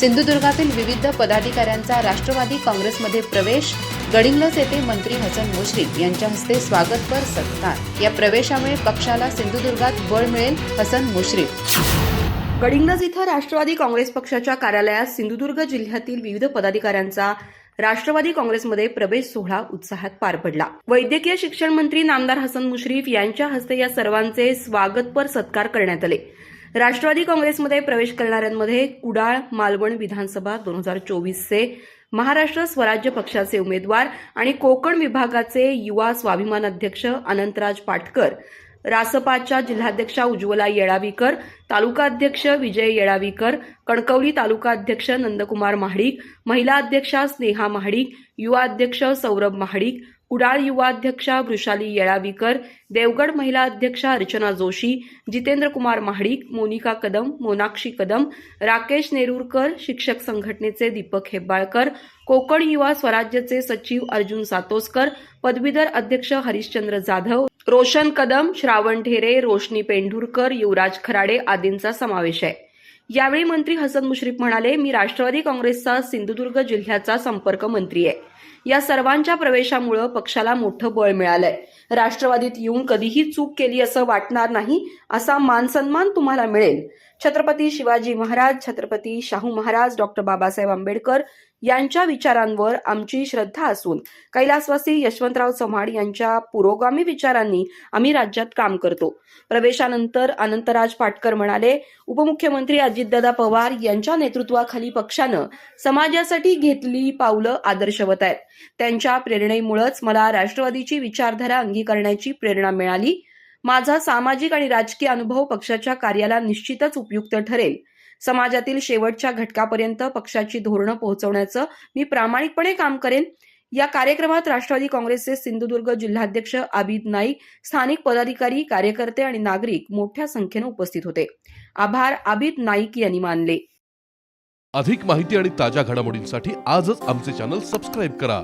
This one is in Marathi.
सिंधुदुर्गातील विविध पदाधिकाऱ्यांचा राष्ट्रवादी काँग्रेसमध्ये प्रवेश गडिंग्लज येथे मंत्री हसन मुश्रीफ यांच्या हस्ते स्वागतपर सत्कार. या प्रवेशामुळे पक्षाला सिंधुदुर्गात बळ मिळेल हसन मुश्रीफ. गडिंग्लज इथं राष्ट्रवादी काँग्रेस पक्षाच्या कार्यालयात सिंधुदुर्ग जिल्ह्यातील विविध पदाधिकाऱ्यांचा राष्ट्रवादी काँग्रेसमध्ये प्रवेश सोहळा उत्साहात पार पडला. वैद्यकीय शिक्षण मंत्री नामदार हसन मुश्रीफ यांच्या हस्ते या सर्वांचे स्वागतपर सत्कार करण्यात आले. राष्ट्रवादी काँग्रेसमध्ये प्रवेश करणाऱ्यांमध्ये कुडाळ मालवण विधानसभा दोन हजार चोवीसचे महाराष्ट्र स्वराज्य पक्षाचे उमेदवार आणि कोकण विभागाचे युवा स्वाभिमान अध्यक्ष अनंतराज पाटकर रासपाच्या जिल्हाध्यक्षा उज्ज्वला येळावीकर तालुका अध्यक्ष विजय येळावीकर कणकवली तालुका अध्यक्ष नंदकुमार महाडिक महिला अध्यक्षा स्नेहा महाडिक युवा अध्यक्ष सौरभ महाडिक कुडाळ युवा अध्यक्षा वृषाली येळावीकर देवगड महिला अध्यक्षा अर्चना जोशी जितेंद्र कुमार महाडिक मोनिका कदम मोनाक्षी कदम राकेश नेरूरकर शिक्षक संघटनेचे दीपक हेब्बाळकर कोकण युवा स्वराज्यचे सचिव अर्जुन सातोसकर पदवीधर अध्यक्ष हरिश्चंद्र जाधव रोशन कदम श्रावण ढेरे रोशनी पेंढुरकर युवराज खराडे आदींचा समावेश आहे. यावेळी मंत्री हसन मुश्रीफ म्हणाले मी राष्ट्रवादी काँग्रेसचा सिंधुदुर्ग जिल्ह्याचा संपर्क मंत्री आहे. या सर्वांच्या प्रवेशामुळं पक्षाला मोठं बळ मिळालंय. राष्ट्रवादीत येऊन कधीही चूक केली असं वाटणार नाही असा मानसन्मान तुम्हाला मिळेल. छत्रपती शिवाजी महाराज छत्रपती शाहू महाराज डॉक्टर बाबासाहेब आंबेडकर यांच्या विचारांवर आमची श्रद्धा असून कैलासवासी यशवंतराव चव्हाण यांच्या पुरोगामी विचारांनी आम्ही राज्यात काम करतो. प्रवेशानंतर अनंतराज पाटकर म्हणाले उपमुख्यमंत्री अजितदादा पवार यांच्या नेतृत्वाखाली पक्षानं समाजासाठी घेतली पावलं आदर्शवत आहेत. त्यांच्या प्रेरणेमुळेच मला राष्ट्रवादीची विचारधारा अंगीकारण्याची प्रेरणा मिळाली. माझा सामाजिक आणि राजकीय अनुभव पक्षाच्या कार्याला निश्चितच उपयुक्त ठरेल. समाजातील शेवटच्या घटकापर्यंत पक्षाची धोरणं पोहोचवण्याचं मी प्रामाणिकपणे काम करेन. या कार्यक्रमात राष्ट्रवादी काँग्रेसचे सिंधुदुर्ग जिल्हाध्यक्ष आबिद नाईक स्थानिक पदाधिकारी कार्यकर्ते आणि नागरिक मोठ्या संख्येनं उपस्थित होते. आभार आबिद नाईक यांनी मानले. अधिक माहिती आणि ताज्या घडामोडींसाठी आजच आमचे चॅनल सबस्क्राईब करा.